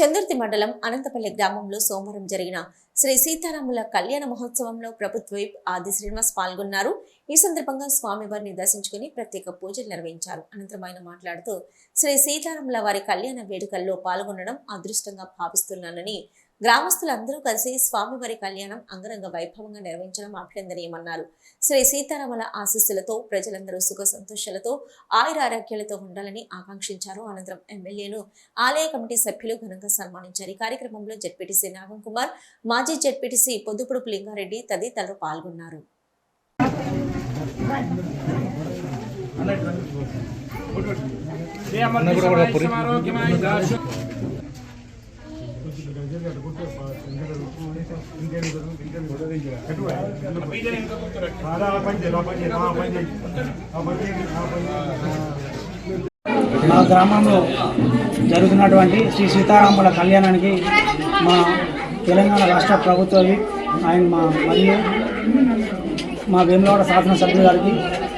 చందుర్తి మండలం అనంతపల్లి గ్రామంలో సోమవారం జరిగిన శ్రీ సీతారాముల కళ్యాణ మహోత్సవంలో ప్రభుత్వ ఆది శ్రీనివాస్ పాల్గొన్నారు. ఈ సందర్భంగా స్వామివారిని దర్శించుకుని ప్రత్యేక పూజలు నిర్వహించారు. అనంతరం ఆయన మాట్లాడుతూ శ్రీ సీతారాముల వారి కళ్యాణ వేడుకల్లో పాల్గొనడం అదృష్టంగా భావిస్తున్నానని గ్రామస్తులందరూ కలిసి స్వామివారి కళ్యాణం అంగరంగ వైభవంగా నిర్వహించడం అభినందనీయమన్నారు శ్రీ సీతారామల ఆశీస్సులతో ప్రజలందరూ సుఖ సంతోషాలతో ఆయురారోగ్యాలతో ఉండాలని ఆకాంక్షించారు. అనంతరం ఎమ్మెల్యేను ఆలయ కమిటీ సభ్యులు ఘనంగా సన్మానించారు. ఈ కార్యక్రమంలో జెడ్పీటీసీ నాగం కుమార్ మాజీ జెడ్పీటీసీ పొద్దుపుడుపు లింగారెడ్డి తదితరులు పాల్గొన్నారు. మా గ్రామంలో జరుగుతున్నటువంటి శ్రీ సీతారాముల కళ్యాణానికి మా తెలంగాణ రాష్ట్ర ప్రభుత్వం ఆయన మా మరియు మా వేములవాడ శాసనసభ్యులు గారికి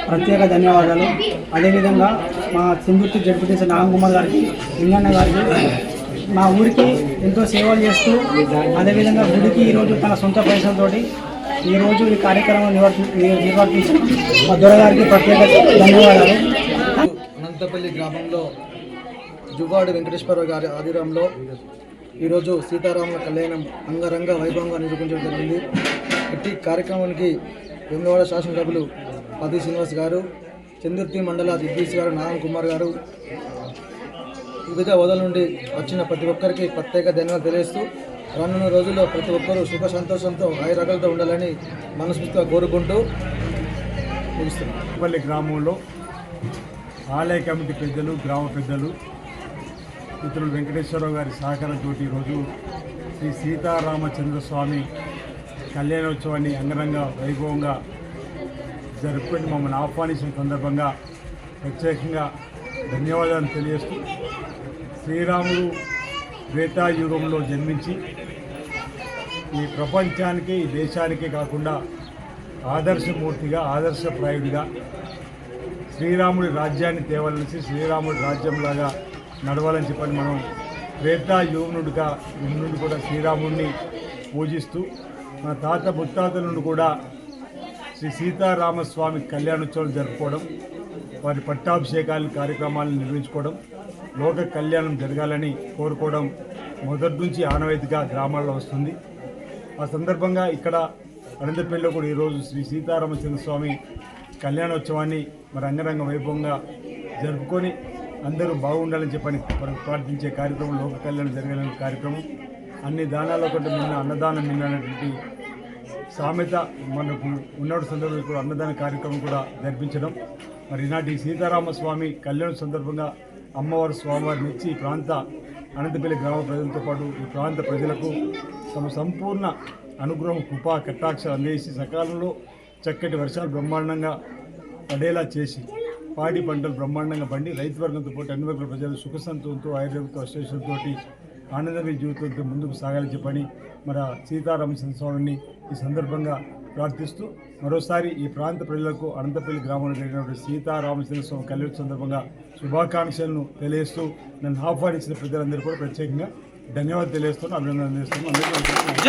ప్రత్యేక ధన్యవాదాలు. అదేవిధంగా మా సింధుర్తి జడ్పీటీసీ నాగకుమార్ గారికి లింగన్న గారికి మా ఊరికి ఎంతో సేవలు చేస్తూ అదేవిధంగా గుడికి ఈరోజు తన సొంత పైసలతోటి ఈరోజు ఈ కార్యక్రమం నిర్వర్తి నిర్వర్తించిన మా దొరగారికి ప్రత్యేక ధన్యవాదాలు. అనంతపల్లి గ్రామంలో జువ్వాడు వెంకటేశ్వర గారి ఆధ్వర్యంలో ఈరోజు సీతారాముల కళ్యాణం అంగరంగ వైభవంగా నిర్వహించడం జరిగింది. ఇట్టి కార్యక్రమానికి వేములవాడ శాసనసభ్యులు పది శ్రీనివాస్ గారు చందుర్తి మండల దిగ్గీస్ గారు నారాయణ కుమార్ గారు వివిధ హోదాల నుండి వచ్చిన ప్రతి ఒక్కరికి ప్రత్యేక ధన్యవాదాలు తెలియజేస్తూ రానున్న రోజుల్లో ప్రతి ఒక్కరూ సుఖ సంతోషంతో ఆయురగలతో ఉండాలని మనస్ఫూర్తిగా కోరుకుంటూ ముగిస్తున్నాను పల్లి గ్రామంలో ఆలయ కమిటీ పెద్దలు గ్రామ పెద్దలు మిత్రులు వెంకటేశ్వరరావు గారి సహకారంతో ఈరోజు శ్రీ సీతారామచంద్ర స్వామి కళ్యాణోత్సవాన్ని అంగరంగ వైభవంగా జరుపుకొని మమ్మల్ని ఆహ్వానించిన సందర్భంగా ప్రత్యేకంగా ధన్యవాదాలు తెలియజేస్తూ శ్రీరాముడు త్రేతాయుగంలో జన్మించి ఈ ప్రపంచానికి ఈ దేశానికే కాకుండా ఆదర్శమూర్తిగా ఆదర్శప్రాయుడిగా శ్రీరాముడి రాజ్యాన్ని తేవాలని శ్రీరాముడి రాజ్యంలాగా నడవాలని చెప్పని మనం త్రేతాయుగనుడిగా నుండి కూడా శ్రీరాముడిని పూజిస్తూ మన తాత ముత్తాతల నుండి కూడా శ్రీ సీతారామస్వామి కళ్యాణోత్సవం జరుపుకోవడం వారి పట్టాభిషేకాల కార్యక్రమాలను నిర్వహించుకోవడం లోక కళ్యాణం జరగాలని కోరుకోవడం మొదటి నుంచి ఆనవాయితీగా గ్రామాల్లో వస్తుంది. ఆ సందర్భంగా ఇక్కడ అనంతపల్లిలో కూడా ఈరోజు శ్రీ సీతారామచంద్ర స్వామి కళ్యాణోత్సవాన్ని మరి అంగరంగ వైభవంగా జరుపుకొని అందరూ బాగుండాలని చెప్పని ప్రార్థించే కార్యక్రమం లోక కళ్యాణం జరగాలనే కార్యక్రమం. అన్ని దానాల కంటే నిన్న అన్నదానం నిన్నటువంటి సామెత మనకు ఉన్నటి సందర్భంలో కూడా అన్నదాన కార్యక్రమం కూడా జరిపించడం. మరి ఈనాటి సీతారామస్వామి కళ్యాణ సందర్భంగా అమ్మవారి స్వామివారిని ఇచ్చి ఈ ప్రాంత అనంతపల్లి గ్రామ ప్రజలతో పాటు ఈ ప్రాంత ప్రజలకు తమ సంపూర్ణ అనుగ్రహం కృపా కటాక్ష అందేసి సకాలంలో చక్కటి వర్షాలు బ్రహ్మాండంగా పడేలా చేసి పాడి పంటలు బ్రహ్మాండంగా పండి రైతు వర్గంతో పాటు అన్ని వర్గాల ప్రజలు సుఖ సంతోషంతో ఆయుర్వేదంతో అశ్వేషంతో ఆనందమైన జీవితంతో ముందుకు సాగాలని చెప్పని మన సీతారామచంద్ర స్వామిని ఈ సందర్భంగా ప్రార్థిస్తూ మరోసారి ఈ ప్రాంత ప్రజలకు అనంతపల్లి గ్రామంలో జరిగినటువంటి సీతారామచంద్ర స్వామి కళ్యాణ సందర్భంగా శుభాకాంక్షలను తెలియజేస్తూ నన్ను ఆహ్వానించిన ప్రజలందరూ కూడా ప్రత్యేకంగా ధన్యవాదాలు తెలియజేస్తున్నాను అభినందనలు తెలియజేస్తున్నాను.